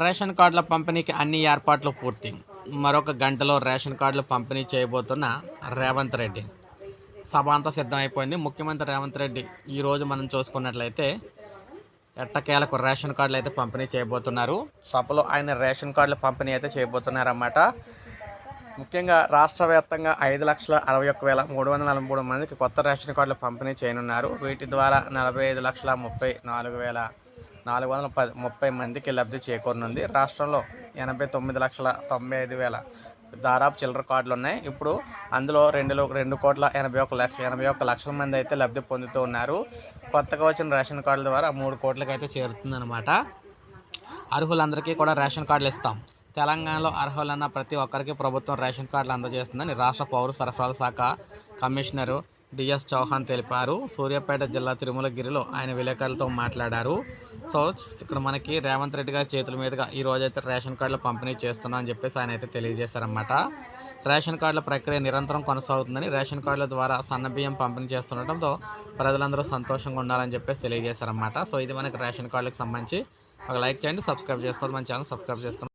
Ration కార్డుల పంపిణీకి అన్ని ఏర్పాట్లు పూర్తి. మరొక గంటలో రేషన్ కార్డులు పంపిణీ చేయబోతున్న రేవంత్ రెడ్డి. సభ అంతా సిద్ధమైపోయింది. ముఖ్యమంత్రి రేవంత్ రెడ్డి ఈరోజు మనం చూసుకున్నట్లయితే ఎట్టకేలకు రేషన్ కార్డులు అయితే పంపిణీ చేయబోతున్నారు. సభలో ఆయన రేషన్ కార్డుల పంపిణీ అయితే చేయబోతున్నారన్నమాట. ముఖ్యంగా రాష్ట్ర వ్యాప్తంగా ఐదు లక్షల అరవై ఒక్క వేల మూడు వందల నలభై మూడు మందికి కొత్త రేషన్ కార్డులు పంపిణీ చేయనున్నారు. వీటి ద్వారా నలభై ఐదు లక్షల ముప్పై నాలుగు వేల నాలుగు వందల పది ముప్పై మందికి లబ్ధి చేకూరనుంది. రాష్ట్రంలో ఎనభై తొమ్మిది లక్షల తొంభై ఐదు వేల దాదాపు చిల్లర కార్డులు ఉన్నాయి ఇప్పుడు అందులో రెండు రెండు కోట్ల ఎనభై ఒక లక్ష ఎనభై ఒక్క లక్షల మంది అయితే లబ్ధి పొందుతూ ఉన్నారు. కొత్తగా వచ్చిన రేషన్ కార్డుల ద్వారా మూడు కోట్లకి అయితే చేరుతుందన్నమాట. అర్హులందరికీ కూడా రేషన్ కార్డులు ఇస్తాం. తెలంగాణలో అర్హులన్న ప్రతి ఒక్కరికి ప్రభుత్వం రేషన్ కార్డులు అందజేస్తుందని రాష్ట్ర పౌర సరఫరాల శాఖ కమిషనరు డిఎస్ చౌహాన్ తెలిపారు. సూర్యాపేట జిల్లా తిరుమలగిరిలో ఆయన విలేకరులతో మాట్లాడారు. సో ఇక్కడ మనకి రేవంత్ రెడ్డి గారి చేతుల మీదుగా ఈ రోజైతే రేషన్ కార్డులు పంపిణీ చేస్తున్నాం అని చెప్పేసి ఆయన అయితే తెలియజేశారన్నమాట. రేషన్ కార్డుల ప్రక్రియ నిరంతరం కొనసాగుతుందని రేషన్ కార్డుల ద్వారా సన్న బియ్యం పంపిణీ చేస్తుండటంతో ప్రజలందరూ సంతోషంగా ఉండాలని చెప్పేసి తెలియజేశారన్నమాట. సో ఇది మనకి రేషన్ కార్డులకు సంబంధించి. ఒక లైక్ చేయండి సబ్స్క్రైబ్ చేసుకోండి మన ఛానల్ సబ్స్క్రైబ్ చేసుకోండి.